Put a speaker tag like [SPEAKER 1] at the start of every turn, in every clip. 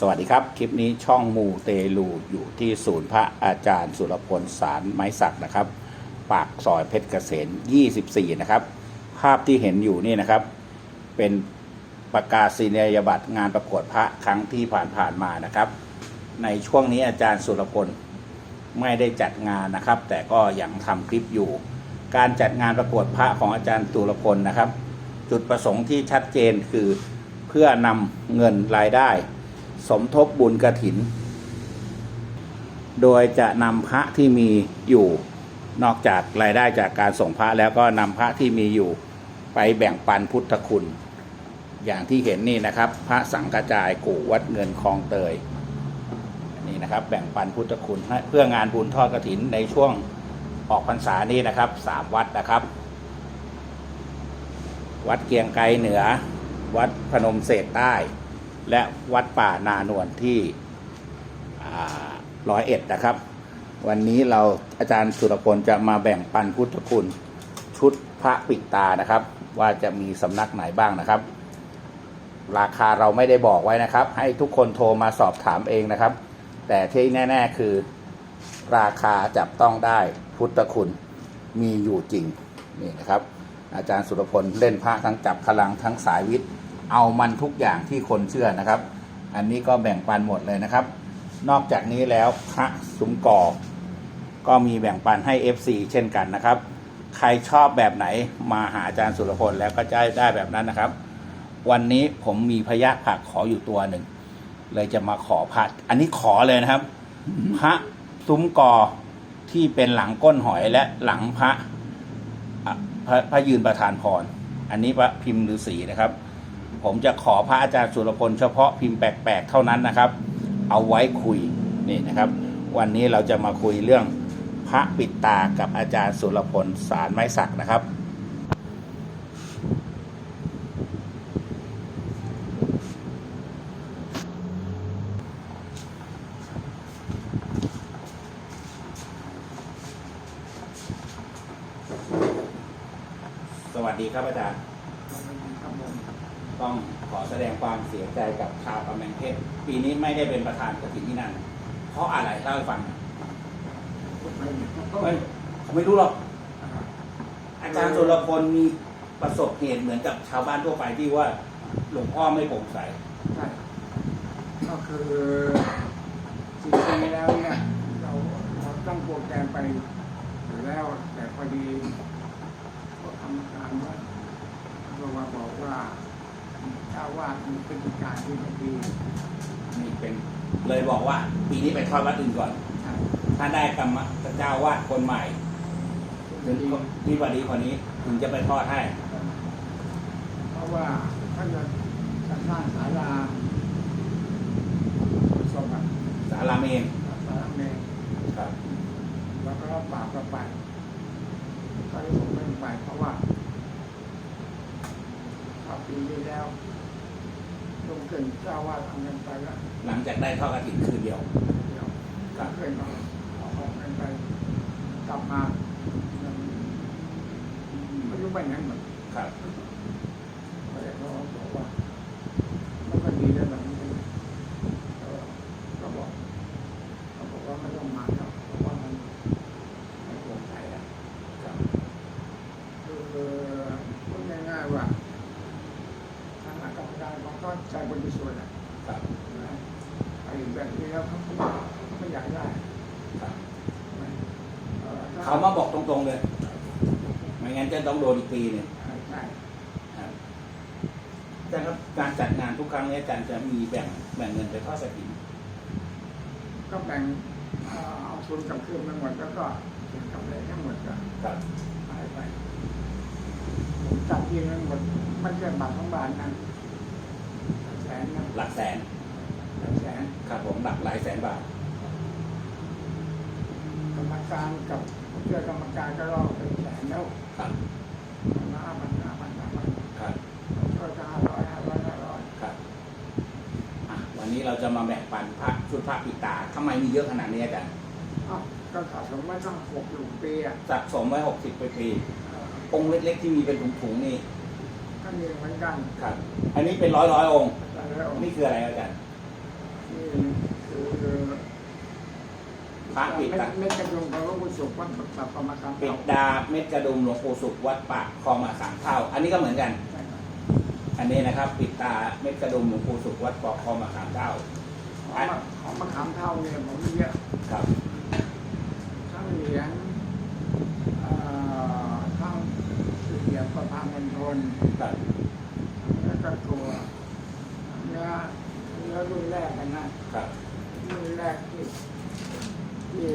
[SPEAKER 1] สวัสดีครับ คลิปนี้ช่องมูเตลูอยู่ที่ศูนย์พระอาจารย์ สุรพลสารไม้สักนะครับ ปากซอยเพชรเกษม24 นะครับ ภาพที่เห็นอยู่นี่นะครับ เป็นประกาศนียบัตรงานประกวดพระครั้งที่ผ่านๆมานะครับ ในช่วงนี้อาจารย์สุรพลไม่ได้จัดงานนะครับ แต่ก็ยังทำคลิปอยู่ การจัดงานประกวดพระของอาจารย์สุรพลนะครับ จุดประสงค์ที่ชัดเจนคือเพื่อนำเงินรายได้ สมทบบุญกระถิน โดยจะนำพระที่มีอยู่นอกจากรายได้จากการส่งพระแล้วก็นำพระที่มีอยู่ไปแบ่งปันพุทธคุณ อย่างที่เห็นนี่นะครับ พระสังกระจายกู่วัดเงินคลองเตยนี่นะครับ แบ่งปันพุทธคุณเพื่องานบุญทอดกระถินในช่วงออกพรรษานี้นะครับสามวัดนะครับ วัดเกียงไกรเหนือ วัดพนมเศษใต้ และวัดป่านานวลที่ร้อยเอ็ดนะครับ วันนี้เราอาจารย์สุรพลจะมาแบ่งปันพุทธคุณชุดพระปิดตานะครับ ว่าจะมีสำนักไหนบ้างนะครับ ราคาเราไม่ได้บอกไว้นะครับ ให้ทุกคนโทรมาสอบถามเองนะครับ แต่ที่แน่ ๆ คือราคาจับต้องได้พุทธคุณมีอยู่จริงนี่นะครับ อาจารย์สุรพลเล่นพระทั้งจับพลังทั้งสายวิทย์ เอามันทุกอย่างที่คนเชื่อนะครับ อันนี้ก็แบ่งปันหมดเลยนะครับ นอกจากนี้แล้วพระสุมกอก็มีแบ่งปันให้ FC เช่นกันนะครับ ใครชอบแบบไหนมาหาอาจารย์สุรพลแล้วก็จะได้แบบนั้นนะครับ วันนี้ผมมีพยะผักขออยู่ตัวหนึ่ง เลยจะมาขอพระอันนี้ขอเลยนะครับ พระซุ้มกอที่เป็นหลังก้นหอยและหลังพระอะพระพระยืนประธานพร อันนี้พระพิมพ์ฤาษีนะครับ ผมจะขอพระอาจารย์สุรพลเฉพาะพิมพ์แปลกๆเท่านั้นนะครับ เอาไว้คุยนี่นะครับ วันนี้เราจะมาคุยเรื่องพระปิดตากับอาจารย์สุรพลสารไม้สักนะครับ สวัสดีครับอาจารย์ ต้องขอแสดงความเสียใจกับชาวกำแพงเพชรปีนี้ ไม่ได้เป็นประธานกฐินที่นั่น เพราะอะไรเล่าให้ฟังหน่อยเฮ้ยเขาไม่รู้หรอก อาจารย์สุรพลมีประสบเหตุเหมือนกับชาวบ้านทั่วไปที่ว่าหลวงพ่อไม่โปร่งใส
[SPEAKER 2] ใช่ก็คือจริงๆแล้วเนี่ยเราเราต้องโปรแกรมไปอยู่แล้ว แต่พอดีก็ทำการว่าเราว่าบอกว่าเจ้าวาดมีพฤติการที่ไม่ดี
[SPEAKER 1] นี่เป็น เลยบอกว่า ปีนี้ไปทอดวัดอื่นก่อน
[SPEAKER 2] ใช่
[SPEAKER 1] ถ้าได้กรรมเจ้าวาดคนใหม่ถึงที่วันนี้คนนี้ถึงจะไปทอดให้
[SPEAKER 2] เพราะว่าถ้าจะจะสร้างศาลาสมบัติ
[SPEAKER 1] สาราเมน
[SPEAKER 2] ศาลาเมน
[SPEAKER 1] ครับ
[SPEAKER 2] แล้วก็รับปากเราไปตอนนี้ผมไม่ไปเพราะว่าถ้าปีที่แล้ว ลงเกินเจ้าวาดเอาเงินไปแล้ว
[SPEAKER 1] หลังจากได้ทอดกระถิ่นคืนเดียว
[SPEAKER 2] เดี๋ยว
[SPEAKER 1] ครับ
[SPEAKER 2] เกินเอาเอาเอาเงินไป กลับมาไม่รู้ไปไหนหมด
[SPEAKER 1] ครับ
[SPEAKER 2] ก็เลยเขาบอกว่ามันก็ดีแล้วแบบนี้เออก็บอกเขาบอกว่าไม่ต้องมาแล้วเพราะว่ามันไม่โปร่งใสแล้ว
[SPEAKER 1] ครับ
[SPEAKER 2] คือพูดง่ายๆว่าทางกรรมการเขาก็ใจบริสุทธิ์อะ
[SPEAKER 1] ครับ
[SPEAKER 2] นะไอ้แบบนี้แล้วเขาเขาไม่อยากได้
[SPEAKER 1] ครับ
[SPEAKER 2] เอ่อถ้
[SPEAKER 1] เขามาบอก ตรงๆเลย ไม่งั้นจะต้องโดนอีกปีหนึง
[SPEAKER 2] ใช่
[SPEAKER 1] ครับอาจารย์ครับการจัดงานทุกครั้งเนี้อาจารย์จะมีแบ่งแบ่งเงินไปทอดกระถิ่น
[SPEAKER 2] ก็แบ่งเอ่อเอาทุนกลับคืนมาหมดแล้วก็เก็บกำไรทั้งหมดก็
[SPEAKER 1] ครับ
[SPEAKER 2] หายไปผมจัดทีนึงหมดไม่ใช่บาทของบาทนะแสนนะ
[SPEAKER 1] หลักแสน
[SPEAKER 2] แสน
[SPEAKER 1] ครับผมหลักหลายแสนบาท
[SPEAKER 2] กรรมการกับ เพื่อกรรมการก็รอเป็นแสนแล้ว
[SPEAKER 1] ครับ
[SPEAKER 2] ห้าพันห้าพันห้าพัน
[SPEAKER 1] ครับ
[SPEAKER 2] ก็จะห้าร้อยห้าร้อยห้าร้อย
[SPEAKER 1] ครับอะวันนี้เราจะมาแบ่งปันพระชุดพระปิดตาทำไมมีเยอะขนาดนี้อาจารย์
[SPEAKER 2] อ้าวก็สะสมมาตั้งหกหลุมปีอะ
[SPEAKER 1] สะสมไว้หกสิบปี
[SPEAKER 2] เอ่อ
[SPEAKER 1] องค์เล็กๆที่มีเป็นถุงๆนี่
[SPEAKER 2] ก็มีเหมือนกัน
[SPEAKER 1] ครับ อันนี้เป็นร้อยร้อยๆองค์
[SPEAKER 2] แล้ว
[SPEAKER 1] นี่คืออะไรอาจารย์
[SPEAKER 2] นนี่คือ
[SPEAKER 1] พระปิด
[SPEAKER 2] เม็ด
[SPEAKER 1] ตา
[SPEAKER 2] เม็ดกระดุมของหลวงปู่ศุกร์วัดปักประมาณ
[SPEAKER 1] ปิดดาเม็ดกระดุมหลวงปู่สุขวัดปากคลองมาสามเท่า อันนี้ก็เหมือนกันอันนี้นะครับ ปิดตาเม็ดกระดุมหลวงปู่สุขวัดปากคลองมาสามเท่า
[SPEAKER 2] ของมะของมะขามเท่าเนี่ยผมมีเยอะ
[SPEAKER 1] ครับ
[SPEAKER 2] ทั้งเหรียญเอ่อทั้งเหรียญประพามณฑล
[SPEAKER 1] ครับ
[SPEAKER 2] แล้วก็ตัวเนื้อเนื้อรุ่นแรกกันนะครับ รุ่นแรกที่ที่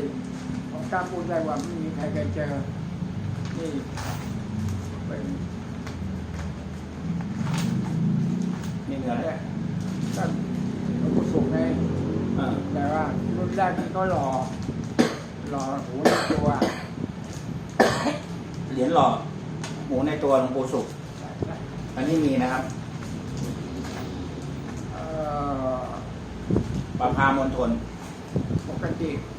[SPEAKER 2] ผม กล้าพูดได้ว่าไม่มีใครเคยเจอ นี่เป็น
[SPEAKER 1] นี่เนื้ออะไร
[SPEAKER 2] แรกก็หลวงปู่ศุกร์ไง
[SPEAKER 1] อ่า
[SPEAKER 2] แต่ว่ารุ่นแรกที่เขาหล่อหล่อหูในตัว
[SPEAKER 1] เหรียญหล่อหมูในตัวหลวงปู่สุข อันนี้มีนะครับ
[SPEAKER 2] เอ่อ
[SPEAKER 1] ประพามณฑล
[SPEAKER 2] ปกติส่วนใ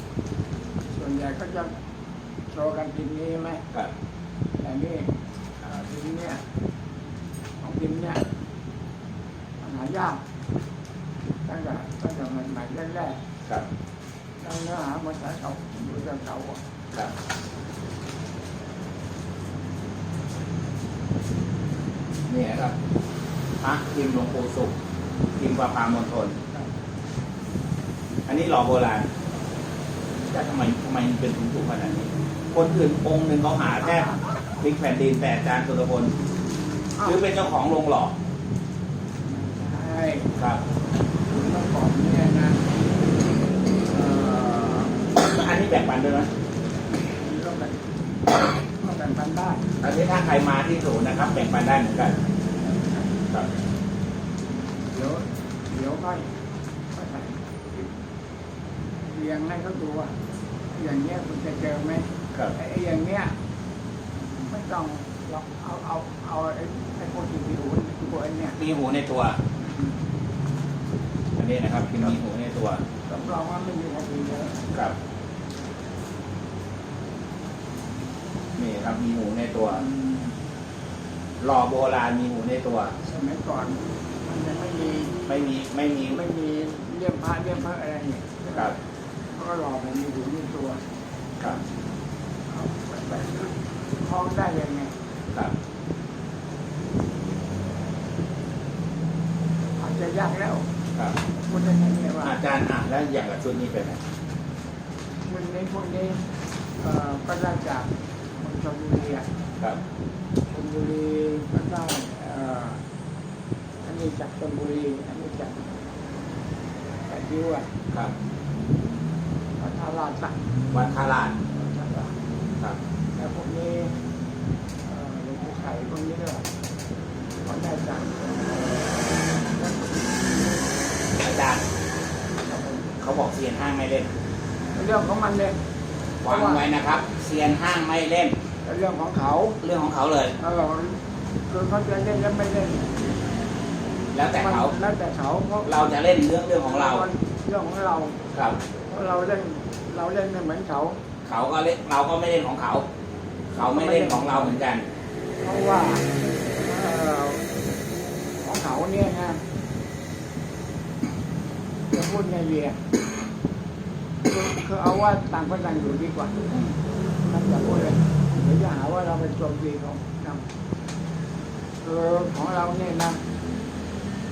[SPEAKER 2] หญ่ก็จะโชว์กันพิมพ์นี้ไหม
[SPEAKER 1] ครับ
[SPEAKER 2] แต่นี่เอ่อพิมพ์เนี่ยของพิมพ์เนี่ยมันหายากตั้งแต่ตั้งแต่มันใหม่แรก
[SPEAKER 1] ครับ
[SPEAKER 2] ๆแล้วเนื้อหามันใช้เก่าดูจะเก่าอะ
[SPEAKER 1] ครับนี่นะครับพระพิมพ์หลวงปู่สุขพิมพ์ประพามณฑลอันนี้หล่อโบราณ แต่ทำไมทำไมมันเป็นถุงถูกขนาดนี้ คนอื่นองค์หนึ่งเขาหาแทบพลิกแผ่นดินแต่อาจารย์สุรพล
[SPEAKER 2] อ้าว
[SPEAKER 1] คือเป็นเจ้าของโรงหล่อ
[SPEAKER 2] ใช่
[SPEAKER 1] ครับ
[SPEAKER 2] เมื่อก่อนเนี่ยนะเอ่อ
[SPEAKER 1] อันนี้แบ่งปันด้วยไหม
[SPEAKER 2] ก็แบ่งก็แบ่งปันได้
[SPEAKER 1] อันนี้ถ้าใครมาที่ศูนย์นะครับ แบ่งปันได้เหมือนกันครับ
[SPEAKER 2] เดี๋ยวเดี๋ยวค่ ยงให้เขาดูว่าอย่างเงี้ยคุณจะเจอไหม
[SPEAKER 1] ครับ
[SPEAKER 2] ไอ้อย่างเงี้ยไม่ต้องหรอกเอาเอาเอาไอ้ไอ้พวกที่มีหูตัวไอ้เนี่ย
[SPEAKER 1] มีหูในตัว อันนี้นะครับคือมีหูในตัว
[SPEAKER 2] รับรองว่าไม่มีใครดีเยอะ
[SPEAKER 1] ครับ นี่ครับมีหูในตัวหล่อโบราณมีหูในตัว
[SPEAKER 2] สมัยก่อนมันยังไม่มี
[SPEAKER 1] ไม่มีไม่มี
[SPEAKER 2] ไม่มีเลี่ยมพระเลี่ยมพระอะไรเนี่ย
[SPEAKER 1] ครับ
[SPEAKER 2] เขา ก็หลอกมันมีหูมีตัว
[SPEAKER 1] ครับ
[SPEAKER 2] เอาไปไปคล้องได้ยังไง
[SPEAKER 1] ครับ
[SPEAKER 2] อาจจะยากแล้ว
[SPEAKER 1] ครับ
[SPEAKER 2] พูดได้แค่นี้ว่า
[SPEAKER 1] อาจารย์อ่านแล้วอย่างกับชุดนี้เป็นไง
[SPEAKER 2] วันนี้พวกนี้เอ่อก็ได้จากเมืองชลบุรีอะ
[SPEAKER 1] ครับ
[SPEAKER 2] ชลบุรีก็ได้เอ่ออันนี้จากชลบุรีอันนี้จากแต่ดิวอะ
[SPEAKER 1] ครับ
[SPEAKER 2] พัทราชะ
[SPEAKER 1] วัดทาราช
[SPEAKER 2] พัทรา
[SPEAKER 1] ครับ
[SPEAKER 2] แล้วพวกนี้เอ่อหลวงปู่ไข่พวกนี้ก็ก็ได้จาก
[SPEAKER 1] อาจารย์เขาบอกเซียนห้างไม่เล่น
[SPEAKER 2] เรื่องของมันเลย
[SPEAKER 1] วางไว้นะครับเซียนห้างไม่เล่น
[SPEAKER 2] เรื่องของเขา
[SPEAKER 1] เรื่องของเขาเลย
[SPEAKER 2] เออคือเขาจะเล่นแล้วไม่เล่น
[SPEAKER 1] แล้วแต่เขา
[SPEAKER 2] มันแล้วแต่เขาเพราะ
[SPEAKER 1] เราจะเล่นเรื่องเรื่องของเรา
[SPEAKER 2] เรื่องของเรา
[SPEAKER 1] ครับ
[SPEAKER 2] เพราะเราเล่นเราเล่นไม่เหมือนเขา
[SPEAKER 1] เขาก็เล่นเราก็ไม่เล่นของเขา เขาไม่เล่นของเราเหมือนกัน
[SPEAKER 2] เพราะว่าเอ่อของเขาเนี่ยนะจะพูดไงดีอะคือคือเอาว่าต่างคนต่างอยู่ดีกว่าท่านอย่าพูดเลยเดี๋ยวจะหาว่าเราเป็นโจมตีเขานะคือของเราเนี่ยนะ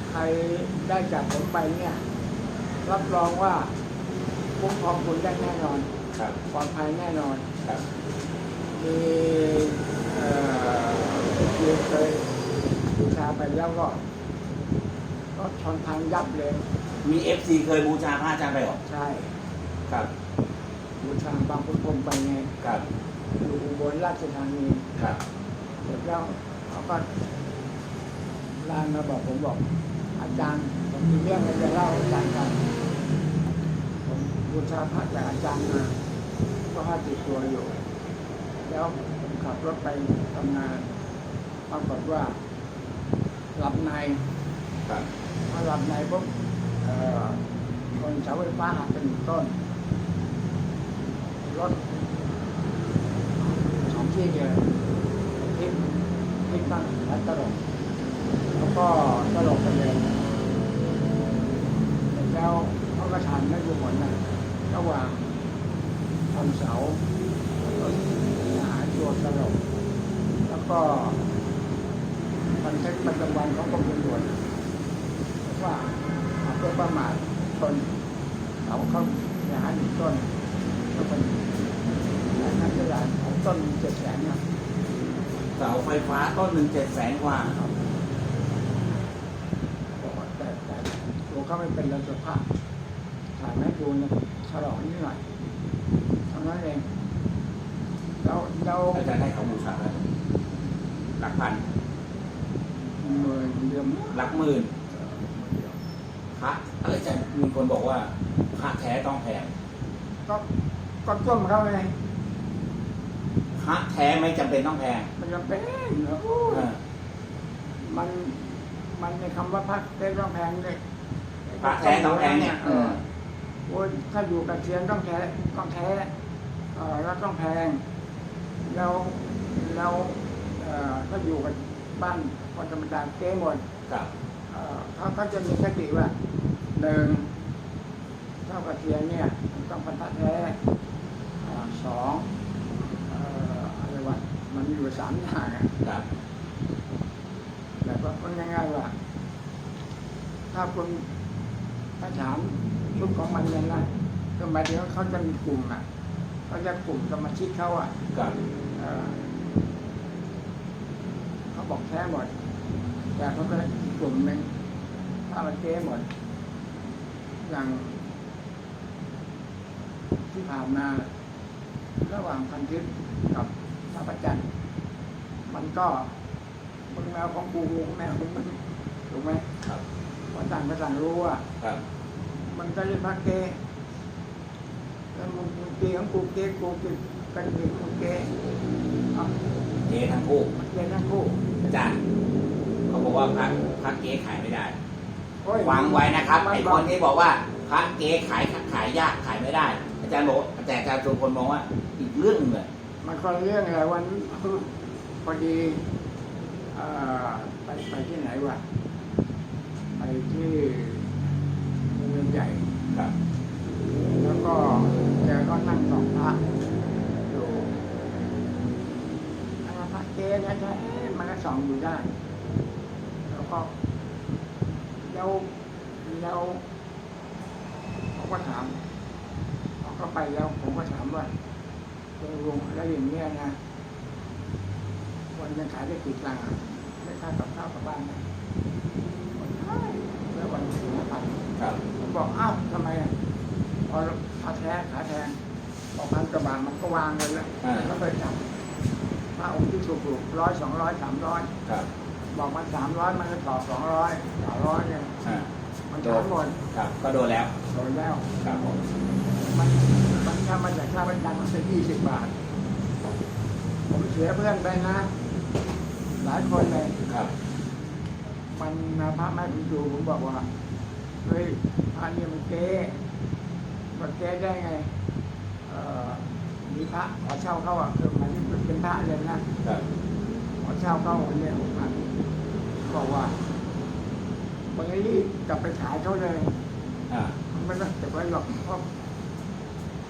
[SPEAKER 2] ใครได้จากผมไปเนี่ย รับรองว่า คุ้มครองคุณได้แน่นอน
[SPEAKER 1] ครับ
[SPEAKER 2] ปลอดภัยแน่นอน
[SPEAKER 1] ครับ
[SPEAKER 2] มีเอ่อที่เคยบูชาไปแล้วก็ก็ชนทางยับเลย
[SPEAKER 1] มีเอฟซีเคยบูชาพระอาจารย์ไปหรอ
[SPEAKER 2] ใช่
[SPEAKER 1] ครับ
[SPEAKER 2] บูชาบางพุทธมไปไง
[SPEAKER 1] ครับ
[SPEAKER 2] อยู่อุบลราชธานี
[SPEAKER 1] ครับ
[SPEAKER 2] เสร็จแล้วเขาก็ลานมาบอกผมบอก อาจารย์ผมมีเรื่องอะไรจะเล่าให้อาจารย์ฟังผม บูชาพระจากอาจารย์มาก็ห้าติดตัวอยู่ แล้วผมขับรถไปทำงานปรากฏว่าหลับใน
[SPEAKER 1] ครับ
[SPEAKER 2] พอหลับในปุ๊บเอ่อคนเสาไฟฟ้าหักเป็นงต้นรถสองที่เลยพลิกพลิกบ้างแล้วตลกแล้วก็ตลกไปเลยแล้วเขาทานไม่รู้หมดนะ ระหว่างทำเสาแล้วก็หาตัวตลกแล้วก็มันใช้ประจำวันของกรมตำรวจว่าเอาเพื่อประมาทตนเขาเขาหาหนึ่งต้นแล้วเป็นนักกีฬาของต้นเจ็ดแสนนะ
[SPEAKER 1] เสาไฟฟ้าต้นหนึ่งเจ็ดแสนกว่า
[SPEAKER 2] บอกว่าแต่แต่ตัวเขาไม่เป็นระสภาพถ่ายแม่ดูเนี่ย ฉลองนิดหน่อยเท่านั้นเองเราเรา
[SPEAKER 1] อาจารย์ให้เขาบูชาแล้วหลักพัน
[SPEAKER 2] เมื่อเดือน
[SPEAKER 1] หลักหมื่นพระอะไรจะมีคนบอกว่าพระแท้ต้องแพง
[SPEAKER 2] ก็ก็ต้มเขาไง
[SPEAKER 1] พระแท้ไม่จำเป็นต้องแพง
[SPEAKER 2] มันจะเป็นเหรอ
[SPEAKER 1] เออ
[SPEAKER 2] มันมันในคำว่าพักเต้ต้องแพงเลย
[SPEAKER 1] พระแท้ต้องแพงเนี่ย
[SPEAKER 2] เออ โอ้ยถ้าอยู่กับเทียนต้องแท้ต้องแท้เออแล้วต้องแพงเราเราเอ่อถ้าอยู่กับบ้านคนธรรมดาเก้หมด
[SPEAKER 1] ครับ
[SPEAKER 2] เอ่อเขาเขาจะมีคติว่าหนึ่งเท่ากับเทียนเนี่ยมันต้องพันธะแท้อ่าสองเอ่ออะไรวะมันมีอยู่สามอย่างอะ
[SPEAKER 1] ครับ
[SPEAKER 2] แต่ก็ก็ง่ายๆว่า ถ้าคุณถ้าถาม ชุดของมันเนี่ยนะก็หมายถึงว่าเขาจะมีกลุ่มอะเขาจะกลุ่มสมาชิกเขาอะ
[SPEAKER 1] ครับ
[SPEAKER 2] เอ่อเขาบอกแท้หมดแต่เขาก็อีกกลุ่มหนึ่งถ้ามันเก้หมด อย่าง ที่ผ่านมา ระหว่างพันทิพย์กับพระประจันทร์มันก็มึงแมวของกูกูแมวของมึงถูกไหม
[SPEAKER 1] ครับ
[SPEAKER 2] เพราะต่างก็ต่างรู้ว่า
[SPEAKER 1] ครับ
[SPEAKER 2] มันก็เรียกพระเกแล้วมึงมึงเกของกูเกกูเกกันเกกูเกอะ
[SPEAKER 1] เก๊ทั้งคู่
[SPEAKER 2] มันเกทั้งคู่
[SPEAKER 1] อาจารย์เขาบอกว่าพระพระเก๊ขายไม่ได้
[SPEAKER 2] โอ้ย
[SPEAKER 1] ฟังไว้นะครับ
[SPEAKER 2] มั
[SPEAKER 1] ไอ้
[SPEAKER 2] บ
[SPEAKER 1] ค
[SPEAKER 2] อก
[SPEAKER 1] นที่บอกว่าพระเก๊ขายขายยากขายไม่ได้ อาจารย์บอกแต่อาจารย์ชวนคนมองว่าอีกเรื่องหนึงเลย
[SPEAKER 2] มันคนละเรื่องอะไรวันพอดีเอ่อไปไปที่ไหนวะไปที่โรงเรียน ใหญ่
[SPEAKER 1] ครับ
[SPEAKER 2] แล้วก็แกก็นั่งสองพระอยู่พระเกนะใช่มันก็สองอยู่ได้ แล้วก็แล้วแล้วผมก็ถามเขาก็ไปแล้ว ผมก็ถามว่าลุงลุงแล้วอย่างเงี้ยนะวันยังขายได้กี่ตังค์ได้ค่ากับข้าวกับบ้านไหม แล้ววันสี่ห้าพัน
[SPEAKER 1] ครับ
[SPEAKER 2] ผมบอกอ้าวทำไมอะพอขาแท้ขาแทงบอกพันกระบาทมันก็วางเลยแล้วแล้วไปจับพระองค์ที่ถูกถูกร้อยสองร้อยสามร้อย
[SPEAKER 1] ครับ
[SPEAKER 2] บอกมันสามร้อยมันก็ตอบสองร้อยสามร้อยเนี่ย
[SPEAKER 1] อ่า
[SPEAKER 2] มันถามหมด
[SPEAKER 1] ครับก็โดนแล้ว
[SPEAKER 2] โดนแล้ว
[SPEAKER 1] ครับผม
[SPEAKER 2] มันมันถ้ามันจากค่าบริการมันจะยี่สิบบาท ผมเสียเพื่อนไปนะ หลายคนเลย
[SPEAKER 1] ครับ
[SPEAKER 2] มันมาพระแม่ผมดูผมบอกว่า เฮ้ยพระเนี่ยมันเก๊มันเก๊ได้ไงเอ่อมีพระขอเช่าเขาอะคือหมายถึงเป็นพระเลยนะครับขอเช่าเขาเนี่ยหกพันบอกว่ามึงรีบกลับไปขายเขาเลย
[SPEAKER 1] อ่า
[SPEAKER 2] มันไม่ต้องเก็บไว้หรอกเพราะ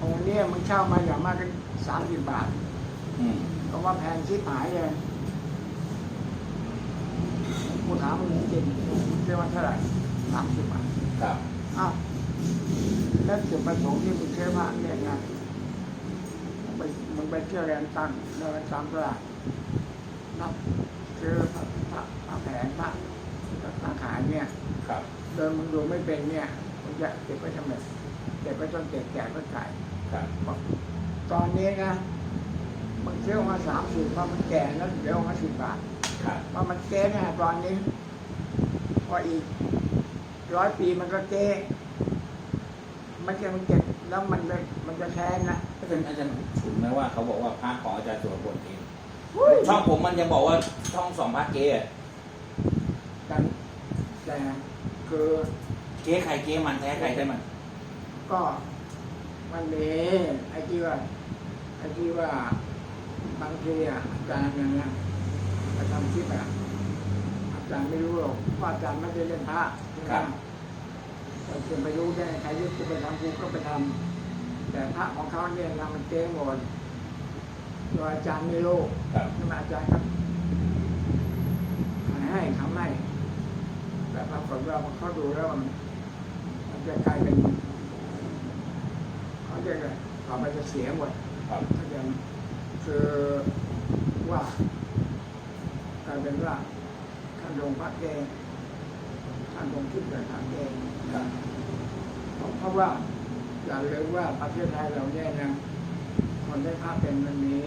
[SPEAKER 2] องค์เนี้มึงเช่ามาอย่างมากก็สามสิบบาท
[SPEAKER 1] อืม
[SPEAKER 2] ก็ว่าแพงชิบหายเลยกูถามมึงจริงๆมึงเรียกว่าเท่าไหร่สามสิบบาท
[SPEAKER 1] ครับ
[SPEAKER 2] อ้าวแล้วจุดประสงค์ที่มึงซื้อพระเนี่ยไงมึงไปมึงไปเที่ยวแรนตังเดินตามตลาดนับซื้อพระพระพระแผงพระพระขายเนี่ย
[SPEAKER 1] ครับ
[SPEAKER 2] เดินมึงดูไม่เป็นเนี่ยมึงจะเก็บไว้ทำไมเก็บไว้จนเก็บแก่ก็ขาย
[SPEAKER 1] ครับ
[SPEAKER 2] บอกตอนนี้นะมึงซื้อออกมาสามสิบพอมันแก่แล้วเดี๋ยวออกมาสิบบาท
[SPEAKER 1] ครับ
[SPEAKER 2] พอมันเก๊เนี่ยตอนนี้พออีก ร้อยปีมันก็เก๊มันจะมันเก็บแล้วมันจะมันจะแท้นะ
[SPEAKER 1] อาจารย์อาจารย์ฉุนไหมว่าเขาบอกว่าพระของอาจารย์สุรพลเอง
[SPEAKER 2] อุ้ย
[SPEAKER 1] ช่องผมมันยังบอกว่าช่องสองพระเก๊อะ
[SPEAKER 2] แต่แต่คือ
[SPEAKER 1] เก๊ใครเก๊มันแท้ใครใช่มัน
[SPEAKER 2] ก็มันมีไอ้ที่ว่าไอ้ที่ว่าบางทีอะอาจารย์อย่างเงี้ยไปทำคลิปอะอา จารย์ไม่รู้หรอกว่าอาจารย์ไม่ได้เล่นพระใช่ไหม
[SPEAKER 1] ครับ
[SPEAKER 2] อเราจะไปรู้ได้ใครยึดกูไปทำกูก็ไปทำแต่พระของเขาเนี่ยทำมันเจ๊งหมดโดยอาจารย์ไม่รู้
[SPEAKER 1] ครับ
[SPEAKER 2] ขึ้นมาอาจารย์ครับขายให้ทำให้แต่ปรากฏว่าพอเขาดูแล้วมันมันจะกลายเป็นเขาจะต่อไปจะเสียหมด
[SPEAKER 1] ครับ
[SPEAKER 2] เขาจะคือว่า กลายเป็นว่าท่านลงพระเกงท่านลงคิดแบบพระเกง
[SPEAKER 1] ครับ
[SPEAKER 2] เพราะว่าอย่าลืมว่าประเทศไทยเราเนี่ยนะคนได้พระเป็นมันมี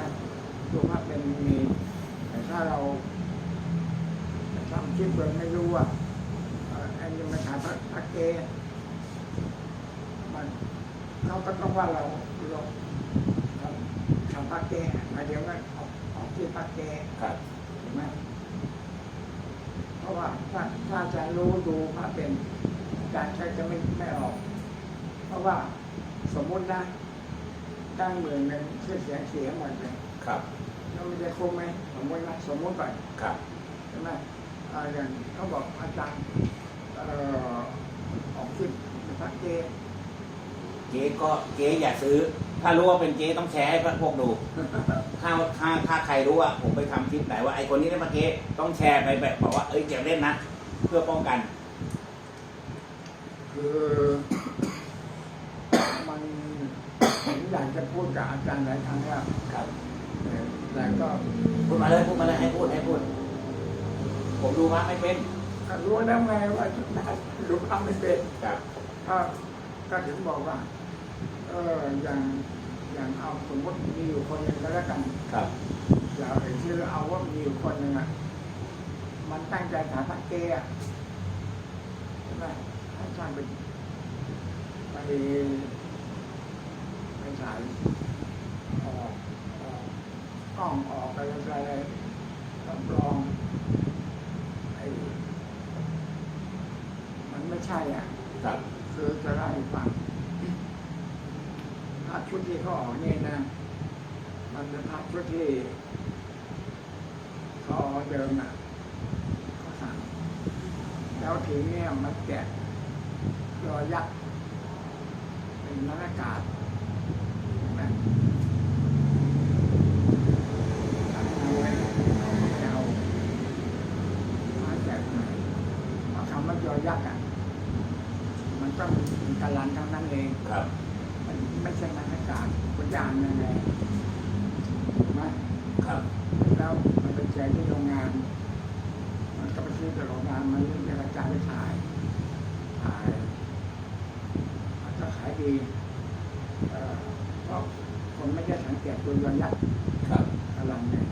[SPEAKER 2] นะตัวพระเป็นมันมีแต่ถ้าเราทำคิดเบิ่งไม่รู้ว่าอันนี้มันขายพระพระเกมันเขาก็ต้องว่าเราเราทำพระเกหมายถึงว่าออกออกที่พระเก
[SPEAKER 1] ครับ
[SPEAKER 2] เห็นไหมเพราะว่าถ้าถ้าอาจะรู้ดูพระเป็นอาจารย์ใช้จะไม่ไม่ออก เพราะว่าสมมุตินะตั้ง หนึ่งชื่อเสียงเสียหมดเลย
[SPEAKER 1] ครับ
[SPEAKER 2] แล้วมันจะคุ้มไหมสมมตินะสมมติไป
[SPEAKER 1] ครับ
[SPEAKER 2] ใช่ไหมอ่าอย่างเขาบอกอาจารย์ออกขึ้นพระเก
[SPEAKER 1] เจ๊ก็เจ๊อย่าซื้อ ถ้ารู้ว่าเป็นเจ๊ต้องแชร์ให้พวกดู ถ้าถ้าถ้าใครรู้ว่าผมไปทำคลิปไหนว่าไอคนนี้ได้มาเจ๊ต้องแชร์ไปแบบบอกว่าเอ้ยเจ็บเล่นนะ เพื่อป้องกัน
[SPEAKER 2] คือมันผมอยา กจะพูดกับอาจารย์หลายครั้งแล้ว
[SPEAKER 1] ครับ
[SPEAKER 2] แต่แต่ก็
[SPEAKER 1] พูดมาเลยพูดมาเลยให้พูดให้พูด ผมดูมาไม่เป็น
[SPEAKER 2] ก็รู้แล้วไงว่าจุดนั้นรู้ทำไม่เป็น
[SPEAKER 1] ครับ
[SPEAKER 2] ก็ก็ถึงบอกว่า เอออย่างอย่างเอาสมมติมีอยู่คนหนึ่งก็แล้วกัน
[SPEAKER 1] ครับ
[SPEAKER 2] อย่าเอ่ยชื่อเอาว่ามีอยู่คนหนึ่งอะมันตั้งใจถามพระเกอะใช่ไหมให้ช่างไปไปไปฉายออกออก้องออกไปอะไรรับรองไอ้มันไม่ใช่อะ
[SPEAKER 1] ครับ
[SPEAKER 2] คือจะเล่าให้ฟังภาชุดที่เขาออกเนี่ยนะ มันเป็นภาพชุดที่เขาเอเดิมอะเขาสั่งแล้วทีเนี่ยมันแกะรอยยักษ์เป็นนักอากาศเห็นไหมสั่งเอาไว้ไม่เอามาแจกไหนเพราะคำว่ายอยักษ์อะ มันต้องมีการันทั้งนั้นเอง
[SPEAKER 1] ครับ
[SPEAKER 2] มันไม่ใช่นักอากาศคุณยานนั่นแหละถูกไหม
[SPEAKER 1] ครับ
[SPEAKER 2] แล้วมันเป็นแจกที่โรงงาน มันก็ไปซื้อ จากโรงงานมันจะกระจายไปขายขายมันก็ขายดีเอ่อเพราะคนไม่ได้สังเกตตัวยนยักษ์
[SPEAKER 1] ครับ
[SPEAKER 2] กำลังเนี่ย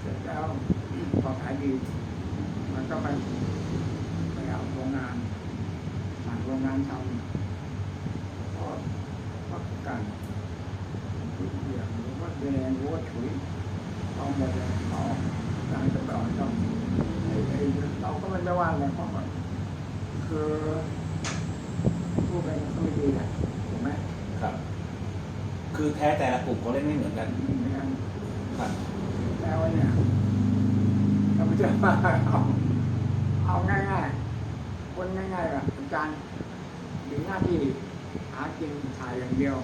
[SPEAKER 2] เสร็จแล้วพอขายดี มันก็ไปไปเอาโรงงานสั่งโรงงานทำเพราะเพราะกันทุกอย่างหรือว่าแดงหรือว่าฉุยเอาหมดเลยเอาต่างจะไปเอาต้องไอ้ไอ้เราก็ไม่ได้ว่าอะไรเพราะว่าคือผู้เป็นก็ไม่ดีแหละถูกไหม
[SPEAKER 1] ครับ คือ แท้แต่ละกลุ่มเขาเล่นไม่เหมือนกัน
[SPEAKER 2] ไม่งั้น
[SPEAKER 1] ครับ
[SPEAKER 2] แล้วเนี่ยเราไม่จะมาเอาเอาง่ายๆ คนง่ายๆแบบอาจารย์มีหน้าที่หากินถ่ายอย่างเดียว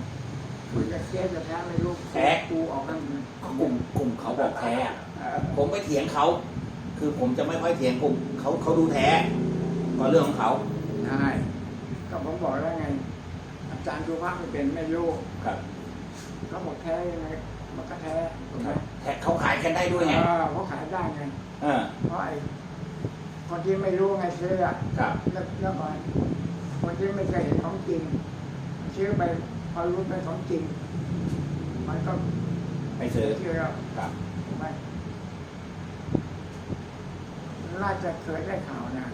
[SPEAKER 2] คุณจะเสียจะแพ้ไม่รู้
[SPEAKER 1] แพ้
[SPEAKER 2] กูออกนั่น
[SPEAKER 1] ก็กลุ่มกลุ่มเขาบอกแท้อะ
[SPEAKER 2] เออ
[SPEAKER 1] ผมไม่เถียงเขา คือผมจะไม่ค่อยเถียงกลุ่มเขาเขาดูแท้ก็เรื่องของเขา
[SPEAKER 2] ใช่ก็ผมบอกแล้วไง อาจารย์ดูภาพไม่เป็นไม่รู้
[SPEAKER 1] ครับ
[SPEAKER 2] เขาบอกแท้ยังไงมันก็แท้ถูกไหม
[SPEAKER 1] แท้เขาขายกันได้ด้วยไง
[SPEAKER 2] เออเขาขายได้ไง
[SPEAKER 1] เออ
[SPEAKER 2] เพราะไอ้คนที่ไม่รู้ไงซื้ออะ
[SPEAKER 1] ครับ
[SPEAKER 2] แล้วแล้วก่อนคนที่ไม่เคยเห็นของจริงซื้อไปพอรู้เป็นของจริง มันก็
[SPEAKER 1] ไปซื้อ
[SPEAKER 2] เชื่อ
[SPEAKER 1] ครับ
[SPEAKER 2] ถูกไหมน่าจะเคยได้ข่าวนะ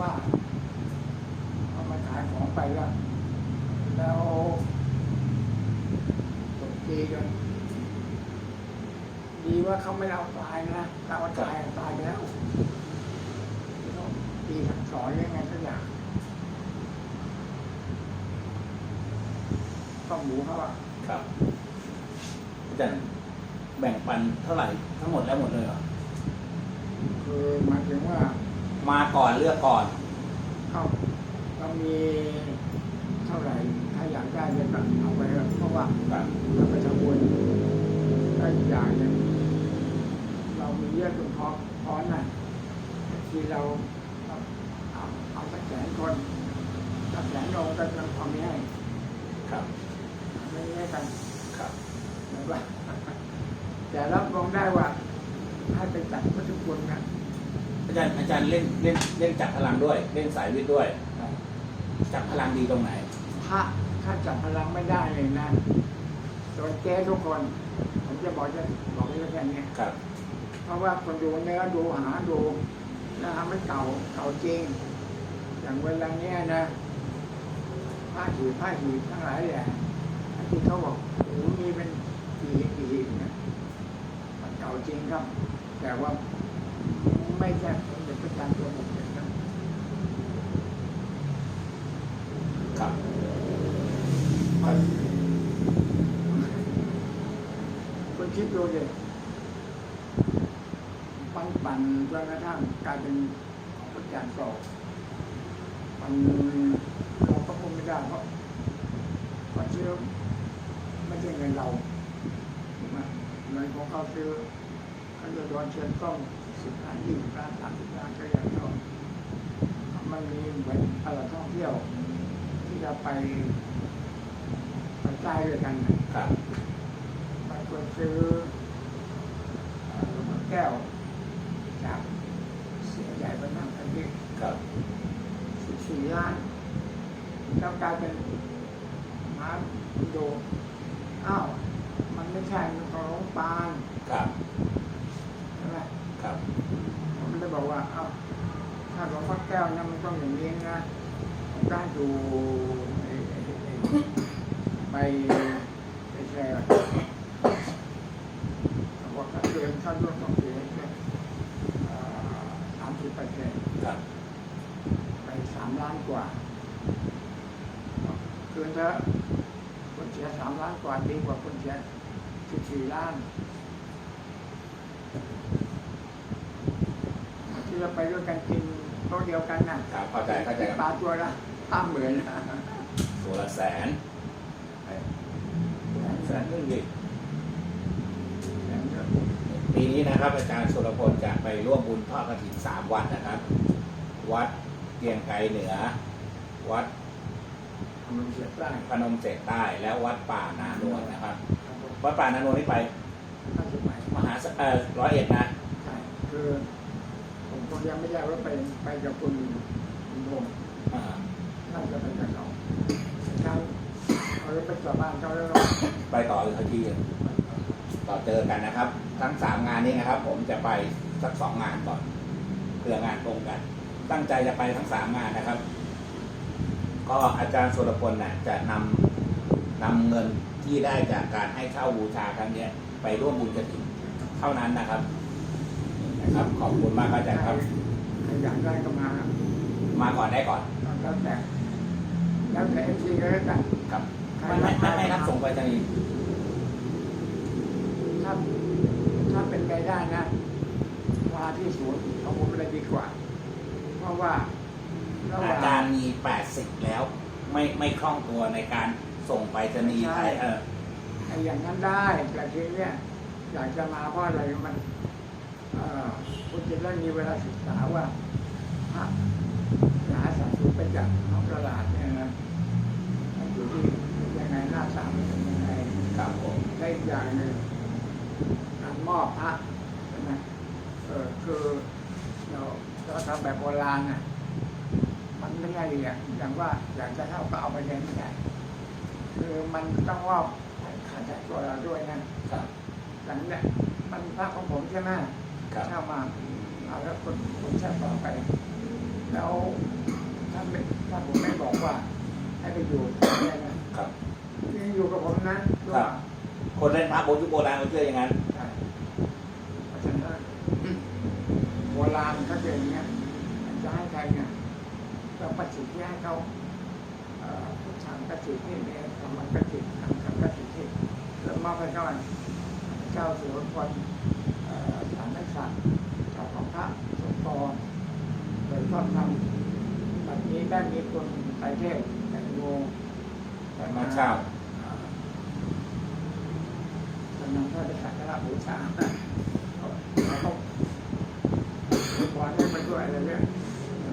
[SPEAKER 2] ว่าเอามาขายของไปแล้วแล้ว ตกตีกันดีว่าเขาไม่เอาตายนะถ้าเอาตายตายไปแล้วตีทั้งสอนยังไงสักอย่างต้องหมูเขาอะ
[SPEAKER 1] ครับอาจารย์แบ่งปันเท่าไหร่ทั้งหมดแล้วหมดเลยเหรอ
[SPEAKER 2] คือหมายถึงว่า
[SPEAKER 1] มาก่อนเลือกก่อน
[SPEAKER 2] เขาเรามีเท่าไหร่ถ้า อยากได้เนี่ยก็เอาไปเถอะเพราะว่า
[SPEAKER 1] รับ
[SPEAKER 2] เราไปทำบุญได้อีกอย่างหนึ่งเรามีเยอะจนพอพอน่ะที่เราเอาเอาสักแสนคนสักแสนองค์ก็จะทำให้
[SPEAKER 1] ครับ
[SPEAKER 2] ไม่ให้กัน
[SPEAKER 1] ครับ
[SPEAKER 2] เหมือนว่าแต่รับรองได้ว่าให้ไปจัดพุทธคุณนะ
[SPEAKER 1] อาจารย์อาจารย์เล่นเล่นเล่นจับพลังด้วย เล่นสายวิทย์ด้วยจับพลังดีตรงไหน
[SPEAKER 2] พระ ถ้าจับพลังไม่ได้เลยนะโดนแก้ทุกคน ผมจะบอกจะบอกให้แล้วกันเนี่ย
[SPEAKER 1] ครับ
[SPEAKER 2] เพราะว่าคนดูเนื้อดูหาดูนะฮะมันเก่าเก่าจริง อย่างเวลาเนี้ยนะผ้าหีบผ้าหีบทั้งหลายแหละที่เขาบอกโอ้โหมีเป็นกี่กี่หีบนะมันเก่าจริงครับ แต่ว่าไม่ใช่สมเด็จพระจันทร์ตัวผมเองนะ
[SPEAKER 1] ครับ
[SPEAKER 2] คิดดูดิปันปั่นจนกระทั่งกลายเป็นพระจันทร์โตมันเราก็คงไม่ได้เพราะเพราะเชื่อไม่ใช่เงินเราถูกไหมเงินของเขาซื้อเขาจะโดนเชิญต้องสิบล้านยี่สิบล้านสามสิบล้านก็ย่างนั้นมันมีเหมือนตลาดท่องเที่ยว ที่จะไปไปใต้ด้วยกันนะ
[SPEAKER 1] ครับ
[SPEAKER 2] บางคนซื้อเอ่อหลวงพ่อแก้วจากเสียใหญ่ไปนั่งกันที่
[SPEAKER 1] ครับ
[SPEAKER 2] สิบสี่ล้านแล้วกลายเป็นหมาดูอ้าว มันไม่ใช่มันของหลวงปาน
[SPEAKER 1] ครับ
[SPEAKER 2] ใช่ไหม
[SPEAKER 1] ครับ
[SPEAKER 2] ผมเลยบอกว่า เอ้า ถ้าหลวงพ่อแก้วนะมันต้องอย่างนี้นะผมกล้าดูไอ้ไอ้ไอ้ไปไปแชร์เขาบอกถ้าเกินค่าร่วมต้องเสียแค่สามสิบเปอร์เซ็นต์
[SPEAKER 1] ครับ
[SPEAKER 2] ไปสาม ล้านกว่าคือถ้าคนเสียสามล้านกว่าดีกว่าคนเสียสิบสี่ล้านที่เราไปด้วยกันกินโต๊ะเดียวกันนะครับ
[SPEAKER 1] เข้าใจเข้าใจครับ
[SPEAKER 2] ปลาตัวละห้าหมื่น
[SPEAKER 1] ตัวละแสนแสนหนึ่งดิปีนี้นะครับ อาจารย์สุรพลจะไปร่วมบุญทอดกฐินสามวัดนะครับ วัด เกรียงไกรเหนือ วัด
[SPEAKER 2] มันเสียได้
[SPEAKER 1] พนมเสกใต้แล้ววัดป่านาโนวลนะครับ วัดป่านาโนวลนี่ไป
[SPEAKER 2] ถ้าสมัย
[SPEAKER 1] มหาสเอ่อร้อยเอ็ดนะ
[SPEAKER 2] ใช่คือผมคงยังไม่ได้ว่าไปไปกับคุณคุณโง
[SPEAKER 1] อ่า
[SPEAKER 2] น่าจะไปกับเขาเขาเขาไปจอดบ้านเขาแล้วเรา
[SPEAKER 1] ไปต่ออีกทีหนึ่งต่อเจอกันนะครับ ทั้งสามงานนี้นะครับ ผมจะไปสักสองงานก่อนเพื่องานตรงกัน ตั้งใจจะไปทั้งสามงานนะครับ ก็อาจารย์สุรพลน่ะจะนำนำเงินที่ได้จากการให้เช่าบูชาครั้งเนี้ยไปร่วมบุญกระถิ่นเท่านั้นนะครับนะครับ ขอบคุณมากครับอาจารย์ครับ
[SPEAKER 2] ใครอยากได้ก็มา
[SPEAKER 1] มาก่อนได้ก่อน
[SPEAKER 2] แล้วแต่แล้วแต่เอฟซีก็แล้วแต่
[SPEAKER 1] ครับไม่ไม่ไม่ไม่รับส่งไปจะนีย์
[SPEAKER 2] ถ้าถ้าเป็นไปได้นะมาที่ศูนะว่าระห
[SPEAKER 1] อา
[SPEAKER 2] ว่าง
[SPEAKER 1] จารย์มีแปดสิบแล้ว ไม่ไม่คล่องตัวในการส่งไปจะนีย์ไทยเออ
[SPEAKER 2] ไอ้อย่างนั้นได้แต่ทีเนี้ยอยากจะมาเพราะอะไรมันเอ่อคุณจะได้มีเวลาศึกษาว่าพระมหาสัตว์เป็นจากท้องตลาดเนี่ยนะมันอยู่ที่ยังไงหน้าตามันเป็นยังไง
[SPEAKER 1] ครับผม
[SPEAKER 2] ได้อีกอย่างหนึ่งการมอบพระใช่ไหมเออคือเรา เราทำแบบโบราณน่ะ มันไม่ใช่อย่างอย่างว่าอยากจะเข้าก็เอาไปเลี้ยงไม่ได้คือมันต้องมอบขันใจตัวเราด้วยนะครับหลังเนี่ยมันพระของผมใช่ไหม
[SPEAKER 1] ครับ
[SPEAKER 2] เช่ามาเอาแล้วคนคนเช่าต่อไป แล้วถ้าไม่ถ้าผมไม่บอกว่า ให้ไปอยู่เนี่ยนะครับ ยังอยู่กับผมนะด้วย
[SPEAKER 1] คนเล่นพระโบราณโบราณเขาเชื่ออย่างนั้น
[SPEAKER 2] ใช่เพราะฉะนั้น โบราณเขาเป็นอย่างเงี้ยจะให้ใครเนี่ยเราประสิทธิ์ให้เขาเอ่อพุทธังกสิทธิ์ที่เนี่ยธรรมกสิทธิ์สังฆกสิทธิ์ที่แล้วมอบให้เขาเจ้าสุรพลเอ่อสามนักษัตริย์เจ้าของพระโสอบทำแบบนี้ได้มีคนไปเทศแตงโม
[SPEAKER 1] แต่มาเช่า
[SPEAKER 2] กำลังก็ได้สักการะบูชาเราก็ขอให้ไปด้วยอะไรเนี่ย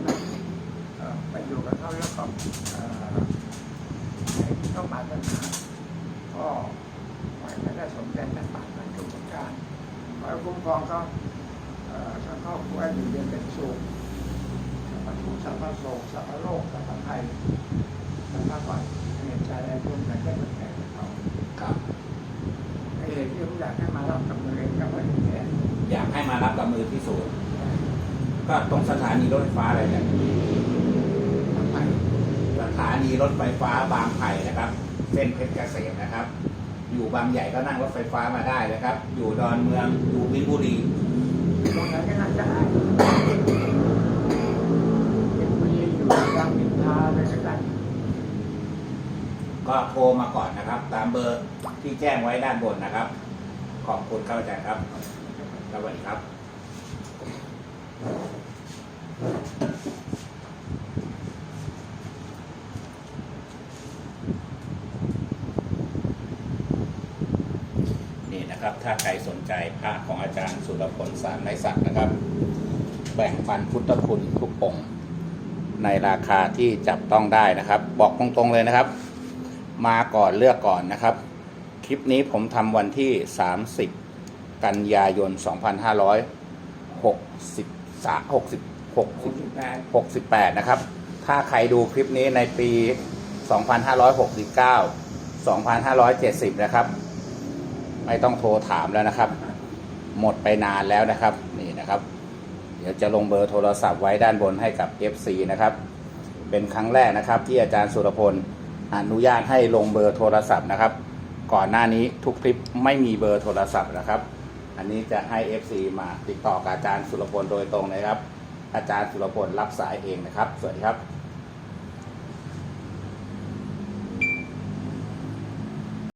[SPEAKER 2] นะเอ่อไปอยู่กับเขาแล้วก็เอ่อให้ต้องปรารถนาก็ขอให้เขาได้สมใจนักปรารถนาทุกประการขอให้คุ้มครองเขาเอ่อทั้งครอบครัวให้อยู่เย็นเป็นสุขสัพพทุกข์สัพพโศกสัพพโรคสัพพภัยสัพพก่อนเหตุใจอะไรรวมกันได้หมดแก่เขา
[SPEAKER 1] ครับ
[SPEAKER 2] ไอยากให้มารับกับมือเองก็ไม่ได้แค่
[SPEAKER 1] อยากให้มารับกับมือพิสูจน์ก็ตรงสถานีรถไฟฟ้าอะไรเนี่ยสถานีรถไฟฟ้าบางไผ่นะครับ เส้นเพชรเกษมนะครับ อยู่บางใหญ่ก็นั่งรถไฟฟ้ามาได้นะครับ อยู่ดอนเมืองอยู่มินบุรี
[SPEAKER 2] ตรงไหนก็น่าจะได้เป็นผู้หญิงอยู่รามอินทราเลยก็ได้
[SPEAKER 1] ก็โทรมาก่อนนะครับ ตามเบอร์ที่แจ้งไว้ด้านบนนะครับ ขอบคุณครับอาจารย์ครับสวัสดีครับ นี่นะครับ ถ้าใครสนใจพระของอาจารย์สุรพลสารไม้สักนะครับ แบ่งปันพุทธคุณทุกองค์ในราคาที่จับต้องได้นะครับ บอกตรงๆเลยนะครับ มาก่อนเลือกก่อนนะครับ คลิปนี้ผมทำวันที่ 30 กันยายน 2563 60
[SPEAKER 2] หกสิบแปด
[SPEAKER 1] 68 นะครับ ถ้าใครดูคลิปนี้ในปี 2569 2570 นะครับ ไม่ต้องโทรถามแล้วนะครับ หมดไปนานแล้วนะครับ นี่นะครับ เดี๋ยวจะลงเบอร์โทรศัพท์ไว้ด้านบนให้กับ FC นะครับ เป็นครั้งแรกนะครับที่อาจารย์สุรพลอนุญาตให้ลงเบอร์โทรศัพท์นะครับ ก่อนหน้านี้ทุกคลิปไม่มีเบอร์โทรศัพท์นะครับ อันนี้จะให้ FC มาติดต่อกับอาจารย์สุรพลโดยตรงเลยครับ อาจารย์สุรพลรับสายเองนะครับ สวัสดีครับ